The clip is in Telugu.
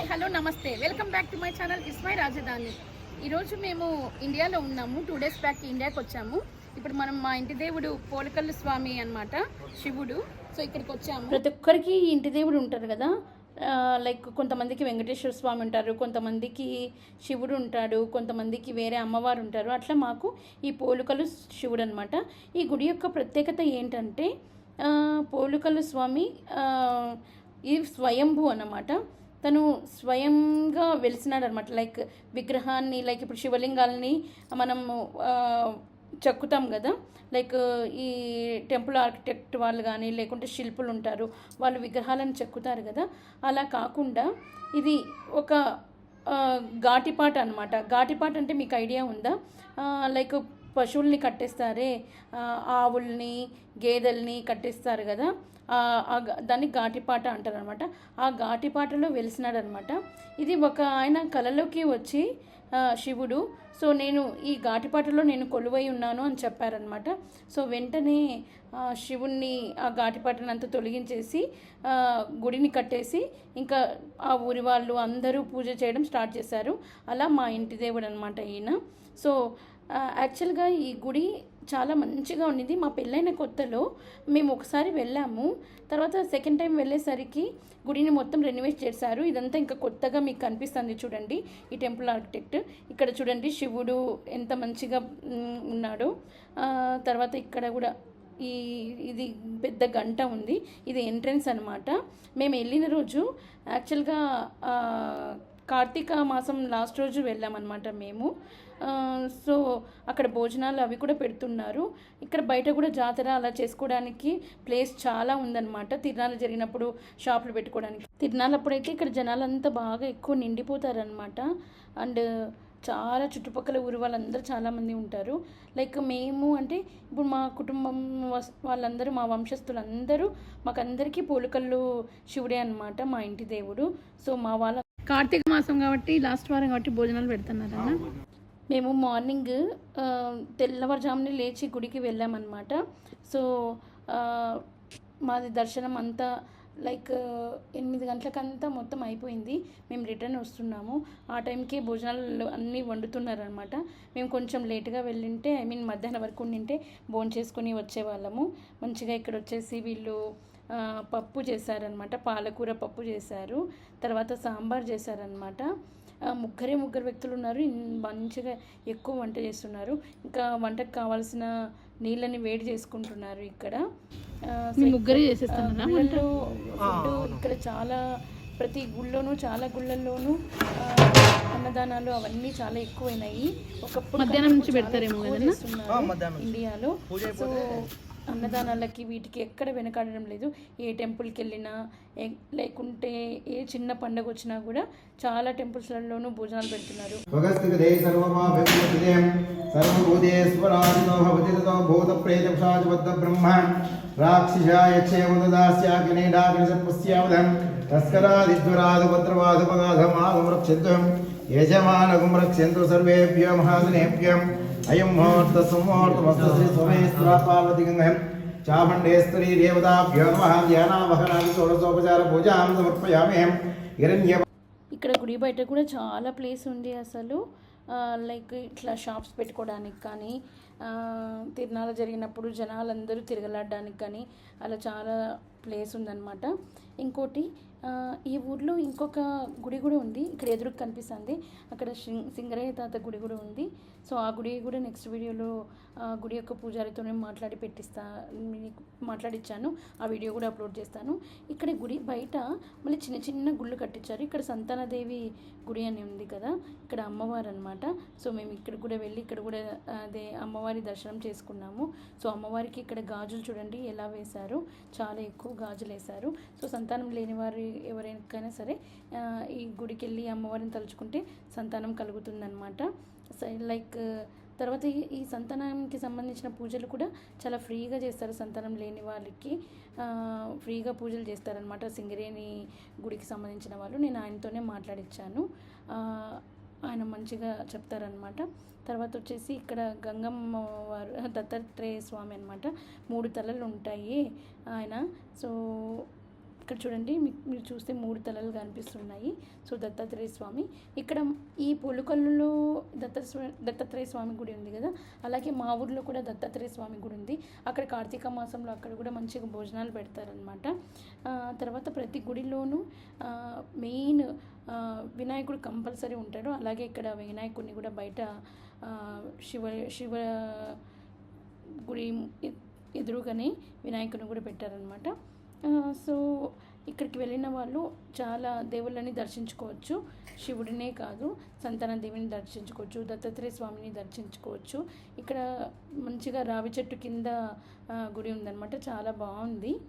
హాయ్ హలో నమస్తే. Welcome back to my channel is my రాజధాని ఈరోజు మేము ఇండియాలో ఉన్నాము. టూ డేస్ బ్యాక్ ఇండియాకి వచ్చాము. ఇప్పుడు మనం మా ఇంటి దేవుడు పోలకల్లు స్వామి అన్నమాట శివుడు. సో ఇక్కడికి వచ్చాము. ప్రతి ఒక్కరికి ఇంటి దేవుడు ఉంటారు కదా? లైక్ కొంతమందికి వెంకటేశ్వర స్వామి ఉంటారు కొంతమందికి శివుడు ఉంటాడు కొంతమందికి వేరే అమ్మవారు ఉంటారు. అట్లా మాకు ఈ పోలుకలు శివుడు అనమాట ఈ గుడి యొక్క ప్రత్యేకత ఏంటంటే పోలుకలు స్వామి ఈ ఇది స్వయంభూ అన్నమాట. తను స్వయంగా వెలిసినాడు అనమాట లైక్ విగ్రహాన్ని లైక్ ఇప్పుడు శివలింగాలని మనము చెక్కుతాం కదా. లైక్ ఈ టెంపుల్ ఆర్కిటెక్ట్ వాళ్ళు కానీ లేకుంటే శిల్పులు ఉంటారు వాళ్ళు విగ్రహాలను చెక్కుతారు కదా. అలా కాకుండా ఇది ఒక ఘాటిపాట అనమాట ఘాటిపాట అంటే మీకు ఐడియా ఉందా? లైక్ పశువుల్ని కట్టేస్తారే? ఆవుల్ని గేదెల్ని కట్టేస్తారు కదా. ఆ, దాన్ని ఘాటిపాట అంటారు అనమాట ఆ ఘాటిపాటలో వెలిసినాడనమాట ఇది ఒక ఆయన కళలోకి వచ్చి శివుడు సో నేను ఈ ఘాటిపాటలో నేను కొలువై ఉన్నాను అని చెప్పారనమాట సో వెంటనే శివుణ్ణి ఆ ఘాటిపాటను అంతా తొలగించేసి గుడిని కట్టేసి ఇంకా ఆ ఊరి వాళ్ళు అందరూ పూజ చేయడం స్టార్ట్ చేశారు. అలా మా ఇంటి దేవుడు అనమాట ఈయన. సో యాక్చువల్గా ఈ గుడి చాలా మంచిగా ఉండింది. మా పెళ్ళైన కొత్తలో మేము ఒకసారి వెళ్ళాము. తర్వాత సెకండ్ టైం వెళ్ళేసరికి గుడిని మొత్తం రెనోవేట్ చేశారు. ఇదంతా ఇంకా కొత్తగా మీకు కనిపిస్తుంది చూడండి. ఈ టెంపుల్ ఆర్కిటెక్ట్. ఇక్కడ చూడండి శివుడు ఎంత మంచిగా ఉన్నాడు. ఉన్నాడో తర్వాత ఇక్కడ కూడా ఈ ఇది పెద్ద గంట ఉంది. ఇది ఎంట్రన్స్ అనమాట మేము వెళ్ళిన రోజు యాక్చువల్గా కార్తీక మాసం లాస్ట్ రోజు వెళ్ళామన్నమాట మేము. సో అక్కడ భోజనాలు అవి కూడా పెడుతున్నారు. ఇక్కడ బయట కూడా జాతర అలా చేసుకోవడానికి ప్లేస్ చాలా ఉందన్నమాట. తిరునాళ్ళు జరిగినప్పుడు షాపులు పెట్టుకోవడానికి. తిరణాలప్పుడైతే ఇక్కడ జనాలంతా బాగా ఎక్కువ నిండిపోతారనమాట అండ్ చాలా చుట్టుపక్కల ఊరు వాళ్ళందరూ చాలామంది ఉంటారు. లైక్ మేము అంటే ఇప్పుడు మా కుటుంబం వాళ్ళందరూ మా వంశస్థులందరూ మాకందరికీ పోలికల్లు శివుడే అనమాట మా ఇంటి దేవుడు. సో మా వాళ్ళ కార్తీక మాసం కాబట్టి లాస్ట్ వారం కాబట్టి భోజనాలు పెడుతున్నారన్న మేము మార్నింగ్ తెల్లవారుజామునే లేచి గుడికి వెళ్ళామన్నమాట. సో మాది దర్శనం అంతా లైక్ ఎనిమిది గంటలకంతా మొత్తం అయిపోయింది. మేము రిటర్న్ వస్తున్నాము. ఆ టైంకి భోజనాలు అన్నీ వండుతున్నారనమాట మేము కొంచెం లేట్గా వెళ్ళింటే ఐ మీన్ మధ్యాహ్నం వరకు ఉండింటే భోజనం చేసుకుని వచ్చేవాళ్ళము. మంచిగా ఇక్కడ వచ్చేసి వీళ్ళు పప్పు చేశారనమాట పాలకూర పప్పు చేశారు. తర్వాత సాంబార్ చేశారనమాట ముగ్గురే ముగ్గురు వ్యక్తులు ఉన్నారు. మంచిగా ఎక్కువ వంట చేస్తున్నారు. ఇంకా వంటకు కావాల్సిన నీళ్ళని వేడి చేసుకుంటున్నారు ఇక్కడ. ముగ్గురే ఇక్కడ, చేసేస్తున్నారా చాలా ప్రతి గుళ్ళోనూ చాలా గుళ్ళల్లోనూ అన్నదానాలు అవన్నీ చాలా ఎక్కువైనాయి. ఒకప్పుడు మధ్యాహ్నం నుంచి పెడతారేమో ఇండియాలో. సో అన్నదానాలకి వీటికి ఎక్కడ వెనకాడడం లేదు. ఏ టెంపుల్కి వెళ్ళినా లేకుంటే ఏ చిన్న పండగ వచ్చినా కూడా చాలా టెంపుల్స్లలోనూ భోజనాలు పెడుతున్నారు. రాక్షిషాయ్యాగ్నేస్కరాధిజ్వరాధుపద్రవాధుపగాధమాగుమ్రక్షంతు యజమానగుమ్రక్షంతు సర్వేభ్యో మహాజనేభ్యం. అయం ముహూర్త సుముహూర్తమస్తశ్రీ సోమేశ్వర పార్వతి గంగం చాముండేశ్వరీ దేవతాభ్యో నమ ధ్యానావహనాది షోడశోపచార పూజాం సమర్పయామేం హిరణ్య ఇక్కడ గుడి బయట కూడా చాలా ప్లేస్ ఉంది అసలు. లైక్ ఇట్లా షాప్స్ పెట్టుకోవడానికి కానీ తిరునాలు జరిగినప్పుడు జనాలు అందరూ తిరగలాడడానికి కానీ అలా చాలా ప్లేస్ ఉందన్నమాట. ఇంకోటి ఈ ఊర్లో ఇంకొక గుడి కూడా ఉంది. ఇక్కడ ఎదురుకు కనిపిస్తుంది. అక్కడ సింగరయ్య తాత గుడి కూడా ఉంది. సో ఆ గుడి కూడా నెక్స్ట్ వీడియోలో ఆ గుడి యొక్క పూజారితోనే మాట్లాడి పెట్టిస్తా మాట్లాడిచ్చాను. ఆ వీడియో కూడా అప్లోడ్ చేస్తాను. ఇక్కడ గుడి బయట మళ్ళీ చిన్న చిన్న గుళ్ళు కట్టించారు. ఇక్కడ సంతానదేవి గుడి అని ఉంది కదా ఇక్కడ అమ్మవారు అనమాట సో మేము ఇక్కడ కూడా వెళ్ళి ఇక్కడ కూడా అదే అమ్మవారి దర్శనం చేసుకున్నాము. సో అమ్మవారికి ఇక్కడ గాజులు చూడండి ఎలా వేశారు. చాలా ఎక్కువ గాజులు వేశారు సో సంతానం లేని వారు ఎవరికైనా సరే ఈ గుడికి వెళ్ళి అమ్మవారిని తలుచుకుంటే సంతానం కలుగుతుందన్నమాట. లైక్ తర్వాత ఈ సంతానానికి సంబంధించిన పూజలు కూడా చాలా ఫ్రీగా చేస్తారు సంతానం లేని వాళ్ళకి. ఫ్రీగా పూజలు చేస్తారనమాట సింగరేణి గుడికి సంబంధించిన వాళ్ళు. నేను ఆయనతోనే మాట్లాడిచ్చాను. ఆయన మంచిగా చెప్తారనమాట తర్వాత వచ్చేసి ఇక్కడ గంగమ్మ వారు దత్తాత్రేయ స్వామి అనమాట మూడు తలలు ఉంటాయి ఆయన. సో ఇక్కడ చూడండి మీరు చూస్తే మూడు తలలు కనిపిస్తున్నాయి. సో దత్తాత్రేయ స్వామి ఇక్కడ ఈ పొలుకల్లులో దత్త దత్తాత్రేయ స్వామి గుడి ఉంది కదా? అలాగే మా ఊర్లో కూడా దత్తాత్రేయ స్వామి గుడి ఉంది. అక్కడ కార్తీక మాసంలో అక్కడ కూడా మంచిగా భోజనాలు పెడతారనమాట తర్వాత ప్రతి గుడిలోనూ మెయిన్ వినాయకుడు కంపల్సరీ ఉంటాడు. అలాగే ఇక్కడ వినాయకుడిని కూడా బయట శివ శివ గుడి ఎదురుగానే వినాయకుని కూడా పెట్టారనమాట సో ఇక్కడికి వెళ్ళిన వాళ్ళు చాలా దేవుళ్ళని దర్శించుకోవచ్చు. శివుడినే కాదు సంతాన దేవిని దర్శించుకోవచ్చు దత్తాత్రేయ స్వామిని దర్శించుకోవచ్చు. ఇక్కడ మంచిగా రావి చెట్టు కింద గుడి ఉందన్నమాట చాలా బాగుంది.